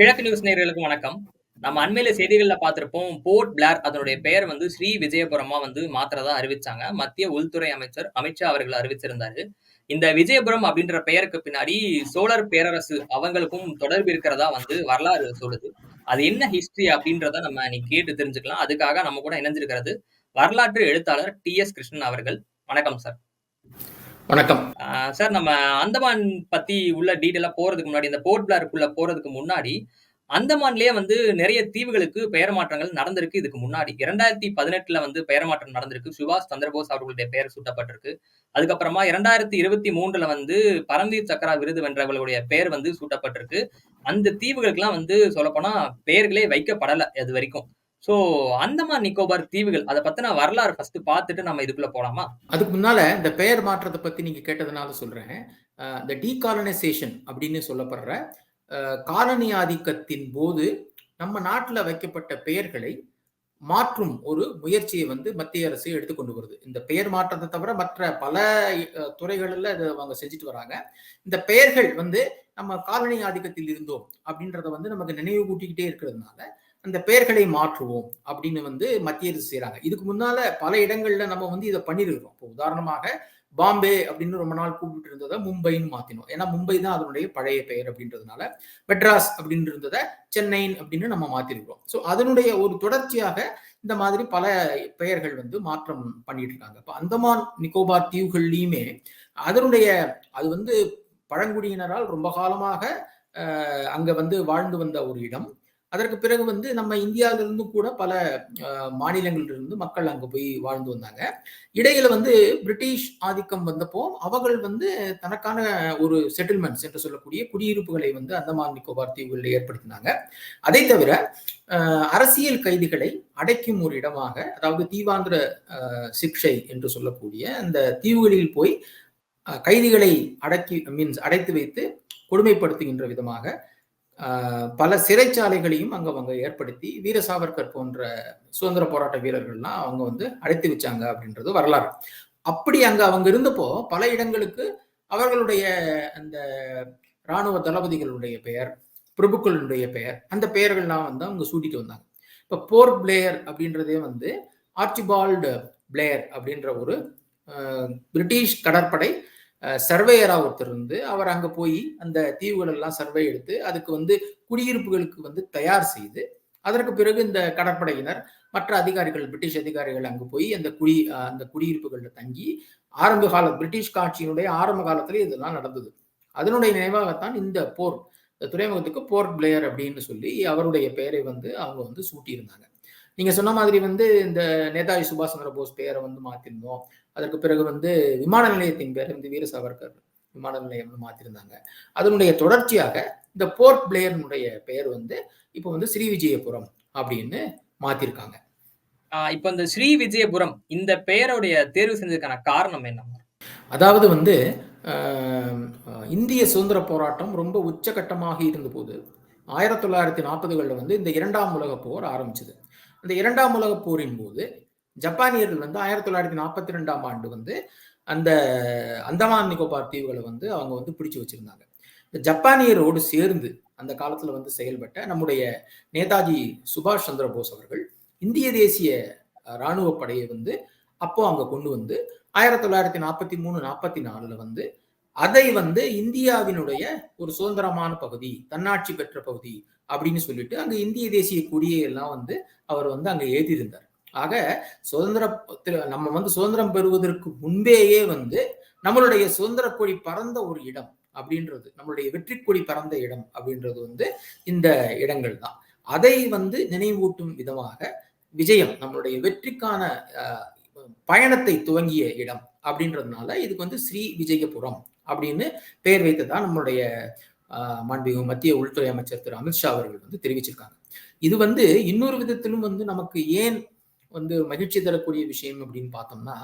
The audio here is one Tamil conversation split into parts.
கிழக்கு நியூஸ் நேர்களுக்கு வணக்கம். நம்ம அண்மையில செய்திகள்ல பார்த்திருப்போம். போர்ட் பிளேர் அதனுடைய பெயர் வந்து ஸ்ரீ விஜயபுரமா வந்து மாத்திரதா அறிவிச்சாங்க. மத்திய உள்துறை அமைச்சர் அமித்ஷா அவர்கள் அறிவிச்சிருந்தாரு. இந்த விஜயபுரம் அப்படின்ற பெயருக்கு பின்னாடி சோழர் பேரரசு அவங்களுக்கும் தொடர்பு இருக்கிறதா வந்து வரலாறு சொல்லுது. அது என்ன ஹிஸ்டரி அப்படின்றத நம்ம இன்னைக்கு கேட்டு தெரிஞ்சுக்கலாம். அதுக்காக நம்ம கூட இணைஞ்சிருக்கிறது வரலாற்று எழுத்தாளர் டி எஸ் கிருஷ்ணன் அவர்கள். வணக்கம் சார். வணக்கம். சார் நம்ம அந்தமான் பத்தி உள்ள டீட்டெயிலா போறதுக்கு முன்னாடி, இந்த போர்ட் பிளாருக்குள்ள போறதுக்கு முன்னாடி, அந்தமான்லயே வந்து நிறைய தீவுகளுக்கு பெயர் மாற்றங்கள் நடந்திருக்கு இதுக்கு முன்னாடி. 2018ல வந்து பெயர் மாற்றம் நடந்திருக்கு. சுபாஷ் சந்திரபோஸ் அவர்களுடைய பெயர் சூட்டப்பட்டிருக்கு. அதுக்கப்புறமா 2023ல வந்து பரம்வீர் சக்ரா விருது வென்றவர்களுடைய பெயர் வந்து சூட்டப்பட்டிருக்கு. அந்த தீவுகளுக்கெல்லாம் வந்து சொல்லப்போனா பெயர்களே வைக்கப்படல இதுவரைக்கும். ஸோ அந்தமான் நிக்கோபார் தீவுகள் அதை பத்தின வரலாறு ஃபர்ஸ்ட் பார்த்துட்டு நம்ம இதுக்குள்ள போலாமா? அதுக்கு முன்னால இந்த பெயர் மாற்றத்தை பத்தி நீங்க கேட்டதுனால சொல்றேன். இந்த டீகாலனைசேஷன் அப்படின்னு சொல்லப்படுற காலனி ஆதிக்கத்தின் போது நம்ம நாட்டில் வைக்கப்பட்ட பெயர்களை மாற்றும் ஒரு முயற்சியை வந்து மத்திய அரசு எடுத்துக்கொண்டு வருது. இந்த பெயர் மாற்றத்தை தவிர மற்ற பல துறைகளில் இதை அவங்க செஞ்சுட்டு வராங்க. இந்த பெயர்கள் வந்து நம்ம காலனி ஆதிக்கத்தில் இருந்தோம் அப்படின்றத வந்து நமக்கு நினைவு கூட்டிக்கிட்டே இருக்கிறதுனால, அந்த பெயர்களை மாற்றுவோம் அப்படின்னு வந்து மத்திய அரசு செய்யறாங்க இதுக்கு முன்னால பல இடங்கள்ல நம்ம வந்து இதை பண்ணிருக்கிறோம் இப்போ உதாரணமாக பாம்பே அப்படின்னு ரொம்ப நாள் கூப்பிட்டு இருந்ததை மும்பைன்னு மாத்தினோம். ஏன்னா மும்பை தான் அதனுடைய பழைய பெயர் அப்படின்றதுனால, மெட்ராஸ் அப்படின்னு இருந்ததை சென்னை அப்படின்னு நம்ம மாத்திருக்கிறோம். ஸோ அதனுடைய ஒரு தொடர்ச்சியாக இந்த மாதிரி பல பெயர்கள் வந்து மாற்றம் பண்ணிட்டு இருக்காங்க. இப்போ அந்தமான் நிக்கோபார் தீவுகள்லையுமே அதனுடைய அது வந்து பழங்குடியினரால் ரொம்ப காலமாக அங்க வந்து வாழ்ந்து வந்த ஒரு இடம். அதற்கு பிறகு வந்து நம்ம இந்தியாவிலிருந்து கூட பல மாநிலங்களிலிருந்து மக்கள் அங்கே போய் வாழ்ந்து வந்தாங்க. இடையில வந்து பிரிட்டிஷ் ஆதிக்கம் வந்தப்போ, அவர்கள் வந்து தனக்கான ஒரு செட்டில்மெண்ட்ஸ் என்று சொல்லக்கூடிய குடியிருப்புகளை வந்து அந்தமான் நிக்கோபார் தீவுகளில் ஏற்படுத்தினாங்க. அதை தவிர அரசியல் கைதிகளை அடைக்கும் ஒரு இடமாக, அதாவது தீவாந்திர சிக்ஷை என்று சொல்லக்கூடிய அந்த தீவுகளில் போய் கைதிகளை அடக்கி மீன்ஸ் அடைத்து வைத்து கொடுமைப்படுத்துகின்ற விதமாக பல சிறைச்சாலைகளையும் அங்கே அவங்க ஏற்படுத்தி, வீர சாவர்கர் போன்ற சுதந்திர போராட்ட வீரர்கள்லாம் அவங்க வந்து அழைத்து வச்சாங்க அப்படின்றது வரலாறு. அப்படி அங்கே அவங்க இருந்தப்போ, பல இடங்களுக்கு அவர்களுடைய அந்த ராணுவ தளபதிகளுடைய பெயர், பிரபுக்களுடைய பெயர், அந்த பெயர்கள்லாம் வந்து அவங்க சூட்டிட்டு வந்தாங்க. இப்போ போர் பிளேயர் அப்படின்றதே வந்து ஆர்ச்சிபால்டு பிளேயர் அப்படின்ற ஒரு பிரிட்டிஷ் கடற்படை சர்வேயராக ஒருத்தர் இருந்து, அவர் அங்கே போய் அந்த தீவுகள் எல்லாம் சர்வே எடுத்து, அதுக்கு வந்து குடியிருப்புகளுக்கு வந்து தயார் செய்து, அதற்கு பிறகு இந்த கடற்படையினர், மற்ற அதிகாரிகள் பிரிட்டிஷ் அதிகாரிகள் அங்கு போய் அந்த குடி அந்த குடியிருப்புகளில் தங்கி, ஆரம்ப கால பிரிட்டிஷ் காட்சியினுடைய ஆரம்ப காலத்துல இதெல்லாம் நடந்தது. அதனுடைய நினைவாகத்தான் இந்த போர் இந்த துறைமுகத்துக்கு போர்ட் பிளேயர் அப்படின்னு சொல்லி அவருடைய பெயரை வந்து அவங்க வந்து சூட்டியிருந்தாங்க. நீங்க சொன்ன மாதிரி வந்து இந்த நேதாஜி சுபாஷ் சந்திர போஸ் பெயரை வந்து மாத்திருந்தோம். அதற்கு பிறகு வந்து விமான நிலையத்தின் பெயர் வந்து வீர சாவர்கர் விமான நிலையம்னு மாத்திருந்தாங்க. அதனுடைய தொடர்ச்சியாக இந்த போர்ட் பிளேயர்னுடைய பெயர் வந்து இப்போ வந்து ஸ்ரீவிஜயபுரம் அப்படின்னு மாத்திருக்காங்க. இப்ப இந்த ஸ்ரீ விஜயபுரம் இந்த பெயருடைய தேர்வு செஞ்சதுக்கான காரணம் என்ன? அதாவது வந்து இந்திய சுதந்திர போராட்டம் ரொம்ப உச்சகட்டமாக இருந்தபோது, 1940கள்ல வந்து இந்த 2ஆம் உலகப் போர் ஆரம்பிச்சது. அந்த 2ஆம் உலகப் போரின் போது, ஜப்பானியர்கள் வந்து 1942ஆம் ஆண்டு வந்து அந்த அந்தமான் நிக்கோபார் தீவுகளை வந்து அவங்க வந்து பிடிச்சு வச்சிருந்தாங்க. இந்த ஜப்பானியரோடு சேர்ந்து அந்த காலத்தில் வந்து செயல்பட்ட நம்முடைய நேதாஜி சுபாஷ் சந்திர போஸ் அவர்கள், இந்திய தேசிய ராணுவ படையை வந்து அப்போ அங்கே கொண்டு வந்து 1943, 44ல வந்து அதை வந்து இந்தியாவினுடைய ஒரு சுதந்திரமான பகுதி, தன்னாட்சி பெற்ற பகுதி அப்படின்னு சொல்லிட்டு, அங்க இந்திய தேசிய கொடியை எல்லாம் வந்து அவர் வந்து அங்க ஏத்தியிருந்தார். ஆக சுதந்திர நம்ம வந்து சுதந்திரம் பெறுவதற்கு முன்பேயே வந்து நம்மளுடைய சுதந்திர கொடி பறந்த ஒரு இடம் அப்படின்றது, நம்மளுடைய வெற்றி கொடி பறந்த இடம் அப்படின்றது வந்து இந்த இடங்கள் தான். அதை வந்து நினைவூட்டும் விதமாக விஜயம் நம்மளுடைய வெற்றிக்கான பயணத்தை துவங்கிய இடம் அப்படின்றதுனால, இதுக்கு வந்து ஸ்ரீ விஜயபுரம் அப்படின்னு பெயர் வைத்ததா நம்மளுடைய அ மாண்புமிகு மத்திய உள்துறை அமைச்சர் திரு அமித்ஷா அவர்கள் வந்து தெரிவிச்சிருக்காங்க. இது வந்து இன்னொரு விதத்திலும் வந்து நமக்கு ஏன் வந்து மகிழ்ச்சி தரக்கூடிய விஷயம் அப்படின்னு பார்த்தோம்னா,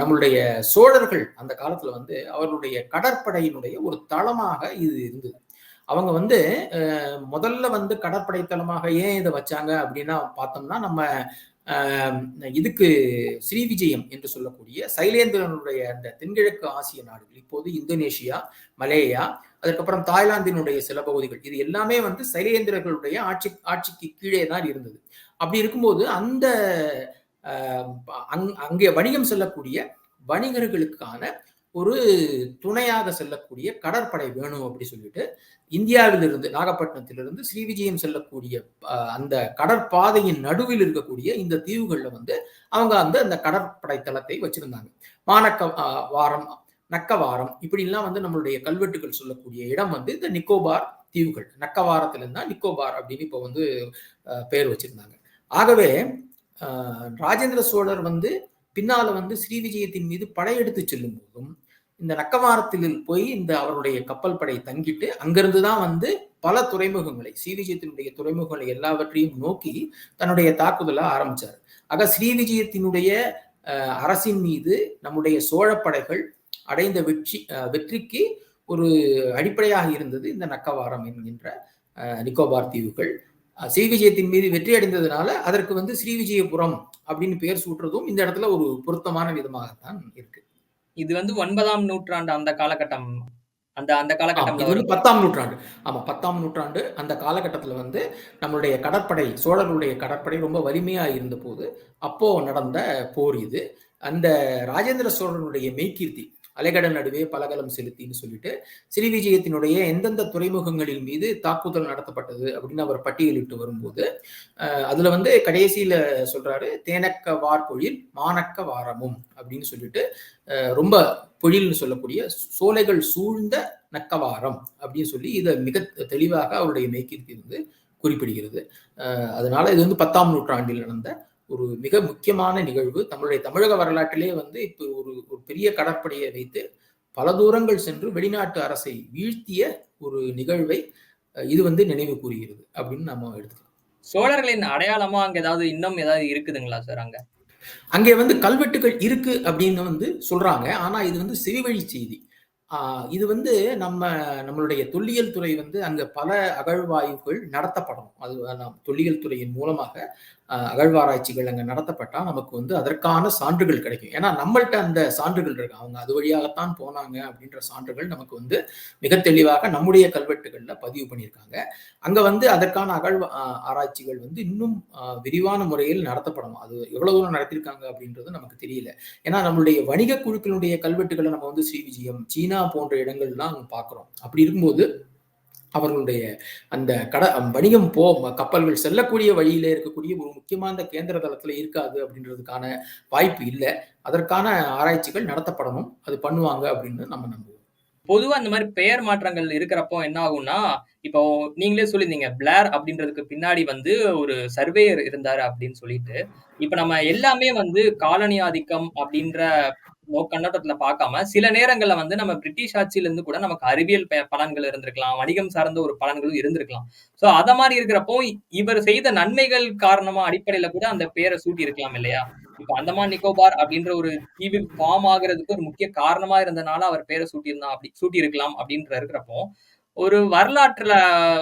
நம்மளுடைய சோழர்கள் அந்த காலத்துல வந்து அவர்களுடைய கடற்படையினுடைய ஒரு தளமாக இது இருந்தது. அவங்க வந்து முதல்ல வந்து கடற்படை தளமாக ஏன் இதை வச்சாங்க அப்படின்னா பார்த்தோம்னா, நம்ம இதுக்கு ஸ்ரீவிஜயம் என்று சொல்லக்கூடிய சைலேந்திரனுடைய அந்த தென்கிழக்கு ஆசிய நாடுகள் இப்போது இந்தோனேஷியா மலேயா அதுக்கப்புறம் தாய்லாந்தினுடைய சில பகுதிகள் இது எல்லாமே வந்து சைலேந்திரர்களுடைய ஆட்சி ஆட்சிக்கு கீழே தான் இருந்தது அப்படி இருக்கும்போது அந்த அங்- அங்கே வணிகம் செல்லக்கூடிய வணிகர்களுக்கான ஒரு துணையாக செல்லக்கூடிய கடற்படை வேணும் அப்படி சொல்லிட்டு இந்தியாவிலிருந்து நாகப்பட்டினத்திலிருந்து ஸ்ரீவிஜயம் செல்லக்கூடிய அந்த கடற்பாதையின் நடுவில் இருக்கக்கூடிய இந்த தீவுகளில் வந்து அவங்க வந்து அந்த கடற்படை தளத்தை வச்சிருந்தாங்க. மானக்க வாரம் நக்கவாரம் இப்படிலாம் வந்து நம்மளுடைய கல்வெட்டுகள் சொல்லக்கூடிய இடம் வந்து இந்த நிக்கோபார் தீவுகள். நக்கவாரத்திலிருந்தா நிக்கோபார் அப்படின்னு இப்போ வந்து பெயர் வச்சிருந்தாங்க. ஆகவே ராஜேந்திர சோழர் வந்து பின்னால வந்து ஸ்ரீவிஜயத்தின் மீது படையெடுத்து செல்லும் போதும் இந்த நக்கவாரத்தில் போய் இந்த அவருடைய கப்பல் படை தங்கிட்டு அங்கிருந்து தான் வந்து பல துறைமுகங்களை ஸ்ரீவிஜயத்தினுடைய துறைமுகங்களை எல்லாவற்றையும் நோக்கி தன்னுடைய தாக்குதலை ஆரம்பிச்சார். ஆக ஸ்ரீவிஜயத்தினுடைய அரசின் மீது நம்முடைய சோழ படைகள் அடைந்த வெற்றி வெற்றிக்கு ஒரு அடிப்படையாக இருந்தது இந்த நக்கவாரம் என்கின்ற நிக்கோபார் தீவுகள். அஹ், ஸ்ரீவிஜயத்தின் மீது வெற்றி அடைந்ததுனால அதற்கு வந்து ஸ்ரீவிஜயபுரம் அப்படின்னு பெயர் சூட்டுறதும் இந்த இடத்துல ஒரு பொருத்தமான விதமாகத்தான் இருக்கு. இது வந்து ஒன்பதாம் நூற்றாண்டு அந்த காலகட்டம் அந்த அந்த வரும். பத்தாம் நூற்றாண்டு. ஆமா பத்தாம் நூற்றாண்டு அந்த காலகட்டத்துல வந்து நம்மளுடைய கடற்படை சோழர்களுடைய கடற்படை ரொம்ப வலிமையா இருந்த போது அப்போ நடந்த போர் இது. அந்த ராஜேந்திர சோழனுடைய மெய்கீர்த்தி அலைகடல் நடுவே பலகலம் செலுத்தின்னு சொல்லிட்டு ஸ்ரீவிஜயத்தினுடைய எந்தெந்த துறைமுகங்களின் மீது தாக்குதல் நடத்தப்பட்டது அப்படின்னு அவர் பட்டியலிட்டு வரும்போது அதுல வந்து கடைசியில சொல்றாரு தேனக்க வார்பொழில் மானக்க வாரமும் அப்படின்னு சொல்லிட்டு ரொம்ப பொழில்னு சொல்லக்கூடிய சோலைகள் சூழ்ந்த நக்கவாரம் அப்படின்னு சொல்லி இதை மிக தெளிவாக அவருடைய மெய்கீர்த்தி வந்து குறிப்பிடுகிறது. அதனால இது வந்து பத்தாம் நூற்றாண்டில் நடந்த ஒரு மிக முக்கியமான நிகழ்வு. நம்மளுடைய தமிழக வரலாற்றிலே வந்து இப்போ ஒரு ஒரு பெரிய கடற்படையை வைத்து பல தூரங்கள் சென்று வெளிநாட்டு அரசை வீழ்த்திய ஒரு நிகழ்வை இது வந்து நினைவு கூறுகிறது அப்படின்னு நம்ம எடுத்துக்கலாம். சோழர்களின் அடையாளமா அங்க ஏதாவது இன்னும் ஏதாவது இருக்குதுங்களா சார் அங்க? அங்கே வந்து கல்வெட்டுகள் இருக்கு அப்படின்னு வந்து சொல்றாங்க. ஆனா இது வந்து செவிவழி செய்தி. இது வந்து நம்ம நம்மளுடைய தொல்லியல் துறை வந்து அங்க பல அகழ்வாய்வுகள் நடத்தப்படணும். அது தொல்லியல் துறையின் மூலமாக அகழ்வாராய்ச்சிகள் அங்கே நடத்தப்பட்டால் நமக்கு வந்து அதற்கான சான்றுகள் கிடைக்கும். ஏன்னா நம்மள்கிட்ட அந்த சான்றுகள் இருக்கு. அவங்க அது வழியாகத்தான் போனாங்க அப்படின்ற சான்றுகள் நமக்கு வந்து மிக தெளிவாக நம்முடைய கல்வெட்டுகளில் பதிவு பண்ணியிருக்காங்க. அங்கே வந்து அதற்கான அகழ் ஆராய்ச்சிகள் வந்து இன்னும் விரிவான முறையில் நடத்தப்படணும். அது எவ்வளவு தூரம் நடத்திருக்காங்க அப்படின்றது நமக்கு தெரியல. ஏன்னா நம்மளுடைய வணிக குழுக்களுடைய கல்வெட்டுகளை நம்ம வந்து ஸ்ரீவிஜயம் சீனா போன்ற இடங்கள்லாம் அங்க பார்க்குறோம் அப்படி இருக்கும்போது அவர்களுடைய அந்த கட வணிகம் போ கப்பல்கள் செல்லக்கூடிய வழியில இருக்கக்கூடிய ஒரு முக்கியமான கேந்திர தளத்தில் இருக்காது அப்படின்றதுக்கான வாய்ப்பு இல்லை. அதற்கான ஆராய்ச்சிகள் நடத்தப்படணும். அது பண்ணுவாங்க அப்படின்னு நம்ம நம்புவோம். பொதுவா இந்த மாதிரி பெயர் மாற்றங்கள் இருக்கிறப்போ என்ன ஆகும்னா இப்போ நீங்களே சொல்லியிருந்தீங்க பிளேர் அப்படின்றதுக்கு பின்னாடி வந்து ஒரு சர்வேயர் இருந்தாரு அப்படின்னு சொல்லிட்டு. இப்ப நம்ம எல்லாமே வந்து காலனி ஆதிக்கம் அப்படின்ற கண்ணோட்டத்துல பார்க்காம சில நேரங்கள்ல வந்து நம்ம பிரிட்டிஷ் ஆட்சியில இருந்து கூட நமக்கு அறிவியல் பலன்கள் இருந்திருக்கலாம் வணிகம் சார்ந்த ஒரு பலன்களும் இருந்திருக்கலாம். சோ அத மாதிரி இருக்கிறப்போ இவர் செய்த நன்மைகள் காரணமா அடிப்படையில கூட அந்த பேரை சூட்டி இருக்கலாம் இல்லையா? இப்ப அந்தமான் நிக்கோபார் அப்படின்ற ஒரு தீவு ஃபார்ம் ஆகுறதுக்கு ஒரு முக்கிய காரணமா இருந்தனால அவர் பேரை சூட்டியிருந்தான் அப்படி சூட்டி இருக்கலாம் அப்படின்ற இருக்கிறப்போ ஒரு வரலாற்றுல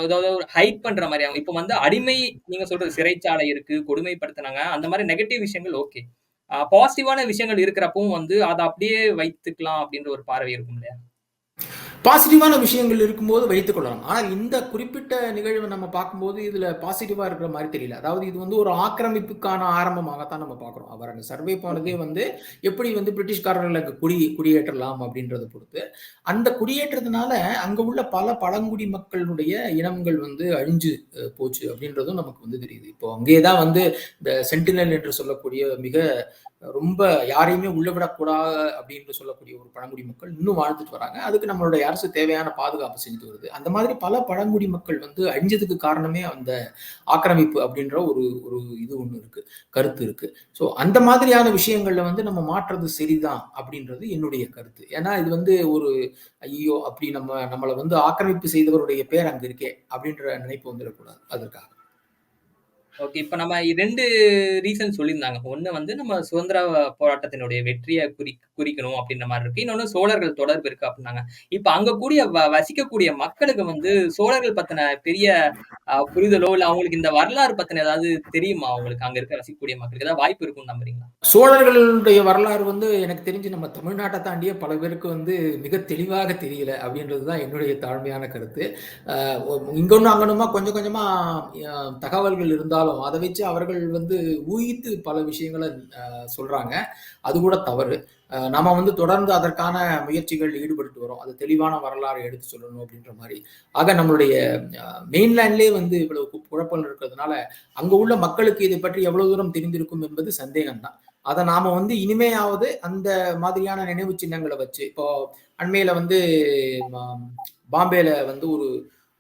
அதாவது ஒரு ஹைட் பண்ற மாதிரி ஆகும். இப்ப வந்து அடிமை நீங்க சொல்றது சிறைச்சாலை இருக்கு கொடுமைப்படுத்தினாங்க அந்த மாதிரி நெகட்டிவ் விஷயங்கள் ஓகே பாசிட்டிவான விஷயங்கள் இருக்கிறப்பவும் வந்து அதை அப்படியே வைத்துக்கலாம் அப்படின்ற ஒரு பார்வை இருக்கும் இல்லையா? பாசிட்டிவான விஷயங்கள் இருக்கும்போது வைத்துக் கொள்ளலாம். ஆனால் இந்த குறிப்பிட்ட நிகழ்வை நம்ம பார்க்கும்போது இதுல பாசிட்டிவா இருக்கிற மாதிரி தெரியல. அதாவது இது வந்து ஒரு ஆக்கிரமிப்புக்கான ஆரம்பமாகத்தான் நம்ம பார்க்குறோம். அவர் அந்த சர்வே போனதே வந்து எப்படி வந்து பிரிட்டிஷ்காரர்களுக்கு குடி குடியேற்றலாம் அப்படின்றத பொறுத்து அந்த குடியேற்றத்தினால அங்க உள்ள பல பழங்குடி மக்களுடைய இனங்கள் வந்து அழிஞ்சு போச்சு அப்படின்றதும் நமக்கு வந்து தெரியுது. இப்போ அங்கேதான் வந்து இந்த சென்டினல் என்று சொல்லக்கூடிய மிக ரொம்ப யாரையுமே உள்ள விடக்கூடாது அப்படின்னு சொல்லக்கூடிய ஒரு பழங்குடி மக்கள் இன்னும் வாழ்ந்துட்டு வராங்க. அதுக்கு நம்மளுடைய அரசு தேவையான பாதுகாப்பு செஞ்சுட்டு வருது. அந்த மாதிரி பல பழங்குடி மக்கள் வந்து அழிஞ்சதுக்கு காரணமே அந்த ஆக்கிரமிப்பு அப்படின்ற ஒரு ஒரு இது ஒண்ணு இருக்கு கருத்து இருக்கு. ஸோ அந்த மாதிரியான விஷயங்கள்ல வந்து நம்ம மாற்றுறது சரிதான் அப்படின்றது என்னுடைய கருத்து. ஏன்னா இது வந்து ஒரு ஐயோ அப்படி நம்ம நம்மளை வந்து ஆக்கிரமிப்பு செய்தவருடைய பேர் அங்க இருக்கே அப்படின்ற நினைப்பு வந்துடக்கூடாது. அதற்காக. ஓகே. இப்ப நம்ம 2 ரீசன் சொல்லியிருந்தாங்க. ஒண்ணு வந்து நம்ம சுதந்திர போராட்டத்தினுடைய வெற்றிய குறி குறிக்கணும் அப்படின்ற மாரி இருக்கு. இன்னொன்னு சோழர்கள் தொடர்பு இருக்கு அப்படின்னாங்க இப்ப அங்க கூடிய வ வசிக்கக்கூடிய மக்களுக்கு வந்து சோழர்கள் பத்தின பெரிய அ புரிதலோ, இல்ல அவங்களுக்கு இந்த வரலாறு பத்தின ஏதாவது தெரியுமா? அவங்களுக்கு அங்க இருக்க வசிக்கக்கூடிய மக்களுக்கு ஏதாவது வாய்ப்பு இருக்கும்னு நம்புறீங்களா? சோழர்களுடைய வரலாறு வந்து எனக்கு தெரிஞ்சு நம்ம தமிழ்நாட்ட தாண்டியே பல பேருக்கு வந்து மிக தெளிவாக தெரியல அப்படின்றது தான் என்னுடைய தாழ்மையான கருத்து. அ ஒ இங்கொன்னு அங்கனுமா கொஞ்சம் கொஞ்சமா அ தகவல்கள் இருந்தாலும், அதை வச்சு அவர்கள் வந்து ஊகித்து பல விஷயங்களை சொல்றாங்க. அது கூட தவறு. நம்ம நாம வந்து தொடர்ந்து அதற்கான முயற்சிகள் ஈடுபட்டு வரோம். அது தெளிவான வரலாறு எடுத்து சொல்லணும் அப்படின்ற மாதிரி ஆக நம்மளுடைய மெயின்லேண்ட்லயே வந்து இவ்வளவு கு குழப்பங்கள் இருக்கிறதுனால, அங்க உள்ள மக்களுக்கு இதை பற்றி எவ்வளவு தூரம் தெரிந்திருக்கும் என்பது சந்தேகம்தான் அதை நாம வந்து இனிமையாவது அந்த மாதிரியான நினைவு சின்னங்களை வச்சு, இப்போ அண்மையில வந்து பாம்பேல வந்து ஒரு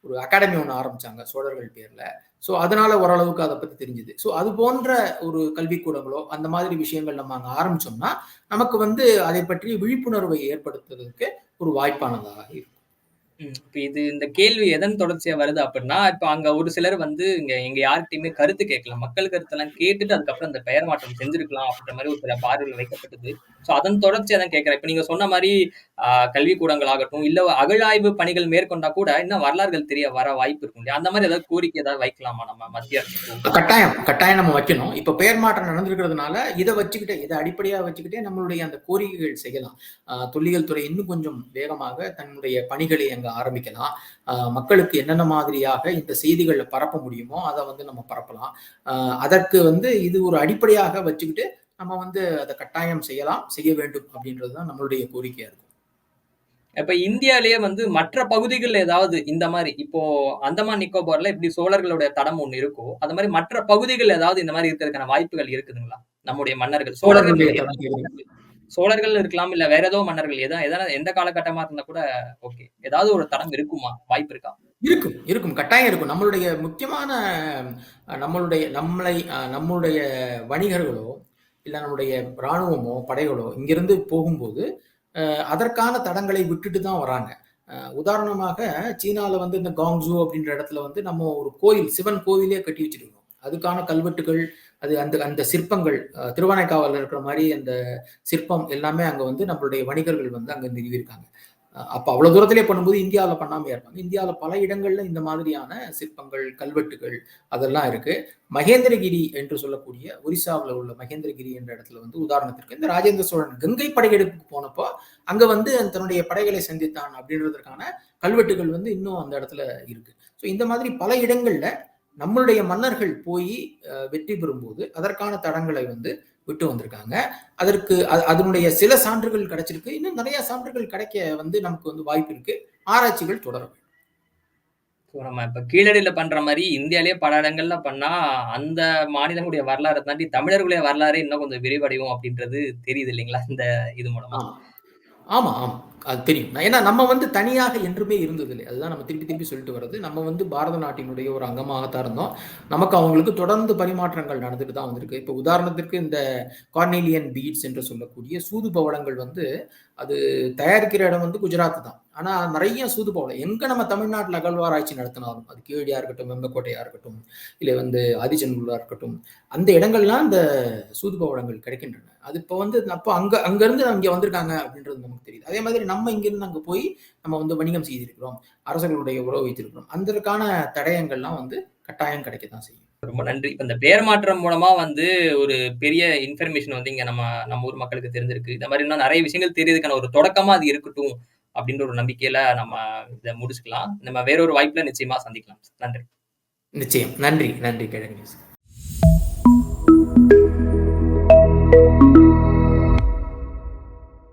ஒரு அகாடமி ஒன்று ஆரம்பிச்சாங்க சோழர்கள் பேர்ல. ஸோ அதனால ஓரளவுக்கு அதை பத்தி தெரிஞ்சுது ஸோ அது போன்ற ஒரு கல்விக்கூடங்களோ, அந்த மாதிரி விஷயங்கள் நம்ம அங்கே ஆரம்பிச்சோம்னா, நமக்கு வந்து அதை பற்றிய விழிப்புணர்வை ஏற்படுத்துறதுக்கு ஒரு வாய்ப்பானதாக இருக்கும். ம். இப்ப இது இந்த கேள்வி எதன் தொடர்ச்சியா வருது அப்டின்னா, இப்ப அங்க ஒரு சிலர் வந்து இங்க எங்க யார்கிட்டயுமே கருத்து கேட்கல. மக்கள் கருத்தெல்லாம் கேட்டுட்டு அதுக்கப்புறம் இந்த பெயர் மாற்றம் செஞ்சிருக்கலாம் அப்டின்ற மாரி ஒரு சில பார்வைகள் வைக்கப்பட்டது. ஸோ அதன் தொடர்ச்சியா தான் கேட்கிறேன். இப்ப நீங்க சொன்ன மாரி அ கல்விக்கூடங்கள் ஆகட்டும், இல்ல அகழாய்வு பணிகள் மேற்கொண்டா கூட இன்னும் வரலாறுகள் தெரிய வர வாய்ப்பு இருக்கும் இல்லையா? அந்த மாரி ஏதாவது கோரிக்கை ஏதாவது வைக்கலாமா நம்ம மத்திய கட்டாயம், கட்டாயம் நம்ம வைக்கணும். இப்ப பெயர் மாற்றம் நடந்திருக்கிறதுனால, இத வச்சுக்கிட்டே இத அடிப்படையா வச்சுக்கிட்டே நம்மளுடைய அந்த கோரிக்கைகள் செய்யலாம். அ தொல்லியல் துறை இன்னும் கொஞ்சம் வேகமாக தன்னுடைய பணிகளை அங்க ஆரம்பிக்கலாம். மக்களுக்கு என்னென்ன மாதிரியாக இந்த செய்திகள பரப்ப முடியுமோ, அத வந்து நம்ம பரப்பலாம். அதற்கு வந்து இது ஒரு அடிப்படையாக வச்சுக்கிட்டு, நம்ம வந்து அத கட்டாயம் செய்யலாம், செய்ய வேண்டும் அப்படின்றது தான் நம்மளுடைய கோரிக்கையா இருக்கும். இப்ப இந்தியாலயே வந்து மற்ற பகுதிகள்ல ஏதாவது இந்த மாரி இப்போ அந்தமான் நிக்கோபார்ல எப்படி சோழர்களுடைய தடம் ஒண்ணு இருக்கோ, அது மாரி மற்ற பகுதிகள்ல ஏதாவது இந்த மாரி இருக்கிறதுக்கான வாய்ப்புகள் இருக்குதுங்களா? நம்முடைய மன்னர்கள். சோழர்கள். சோழர்கள் இருக்கலாம், இல்ல வேற ஏதோ மன்னர்கள். எதா எதாவது எந்த காலகட்டமா இருந்தா கூட ஓகே. ஏதாவது ஒரு தடம் இருக்குமா? வாய்ப்பு இருக்கா? இருக்கும், இருக்கும். கட்டாயம் இருக்கும். நம்மளுடைய முக்கியமான நம்மளுடைய நம்மளை நம்மளுடைய நம்முடைய வணிகர்களோ, இல்ல நம்மளுடைய ராணுவமோ, படைகளோ இங்கிருந்து போகும்போது, அதற்கான தடங்களை விட்டுட்டு தான் வராங்க. உதாரணமாக சீனால வந்து இந்த காங்ஸூ அப்படின்ற இடத்துல வந்து நம்ம ஒரு கோயில், சிவன் கோவிலே கட்டி வச்சிருக்கோம். அதுக்கான கல்வெட்டுகள், அது அந்த அந்த சிற்பங்கள் திருவானைக்காவலில் இருக்கிற மாதிரி அந்த சிற்பம் எல்லாமே அங்கே வந்து நம்மளுடைய வணிகர்கள் வந்து அங்கே நிறுவியிருக்காங்க. அப்போ அவ்வளோ தூரத்திலே பண்ணும்போது இந்தியாவில் பண்ணாமயா இருப்பாங்க. இந்தியாவில் பல இடங்கள்ல இந்த மாதிரியான சிற்பங்கள், கல்வெட்டுகள் அதெல்லாம் இருக்கு. மகேந்திரகிரி என்று சொல்லக்கூடிய ஒரிசாவில் உள்ள மகேந்திரகிரி என்ற இடத்துல வந்து உதாரணத்திற்கு இந்த ராஜேந்திர சோழன் கங்கை படையெடுப்புக்கு போனப்போ, அங்கே வந்து தன்னுடைய படைகளை சந்தித்தான் அப்படின்றதற்கான கல்வெட்டுகள் வந்து இன்னும் அந்த இடத்துல இருக்கு. ஸோ இந்த மாதிரி பல இடங்கள்ல நம்மளுடைய மன்னர்கள் போயி வெற்றி பெறும்போது, அதற்கான தடங்களை வந்து விட்டு வந்திருக்காங்க. அதற்கு அதனுடைய சில சான்றுகள் கிடைச்சிருக்கு. இன்னும் நெறைய சான்றுகள் கிடைக்க வந்து நமக்கு வந்து வாய்ப்பு இருக்கு. ஆராய்ச்சிகள் தொடர வேண்டும். ஸோ நம்ம இப்ப கீழடியில பண்ற மாரி இந்தியாலயே பல இடங்கள்ல பண்ணா, அந்த மாநிலங்களுடைய வரலாற தாண்டி தமிழர்களுடைய வரலாறே இன்னும் கொஞ்சம் விரிவடையும் அப்டின்றது தெரியுது இல்லைங்களா? இந்த இது மூலமா. ஆமாம் ஆமாம் அது தெரியும். ஏன்னா நம்ம வந்து தனியாக என்றுமே இருந்ததில்லை. அதுதான் நம்ம திருப்பி திருப்பி சொல்லிட்டு வர்றது. நம்ம வந்து பாரத நாட்டினுடைய ஒரு அங்கமாகத்தான் இருந்தோம். நமக்கு அவங்களுக்கு தொடர்ந்து பரிமாற்றங்கள் நடந்துட்டு தான் வந்திருக்கு. இப்போ உதாரணத்திற்கு இந்த கார்னேலியன் பீட்ஸ் என்று சொல்லக்கூடிய சூது பவளங்கள் வந்து, அது தயாரிக்கிற இடம் வந்து குஜராத் தான். ஆனால் நிறைய சூது போகல எங்கே நம்ம தமிழ்நாட்டில் அகழ்வாராய்ச்சி நடத்தினாலும், அது கீழடியா இருக்கட்டும், வெம்பக்கோட்டையாக இருக்கட்டும், இல்லை வந்து ஆதிச்சநல்லூரா இருக்கட்டும், அந்த இடங்கள்லாம் இந்த சூதுபவடங்கள் கிடைக்கின்றன. அது இப்போ வந்து அப்போ அங்கே அங்கேருந்து இங்கே வந்திருக்காங்க அப்படின்றது நமக்கு தெரியுது. அதே மாதிரி நம்ம இங்கேருந்து அங்கே போய் நம்ம வந்து வணிகம் செய்திருக்கிறோம். அரசர்களுடைய உறவு வைத்திருக்கிறோம். அதற்கான தடயங்கள்லாம் வந்து கட்டாயம் கிடைக்க தான் செய்யும். ரொம்ப நன்றி. இப்ப இந்த பேர் மாற்றம் மூலமா வந்து ஒரு பெரிய இன்ஃபர்மேஷன் வந்து இங்க நம்ம நம்ம ஊர் மக்களுக்கு தெரிஞ்சிருக்கு. இந்த மாதிரி இன்னும் நிறைய விஷயங்கள் தெரியறதுக்கான ஒரு தொடக்கமா அது இருக்கட்டும், அப்படின்ற ஒரு நம்பிக்கையில நம்ம இத முடிச்சுக்கலாம். நம்ம வேற ஒரு வாய்ப்புல நிச்சயமா சந்திக்கலாம். நன்றி. நிச்சயம். நன்றி, நன்றி கிழங்கு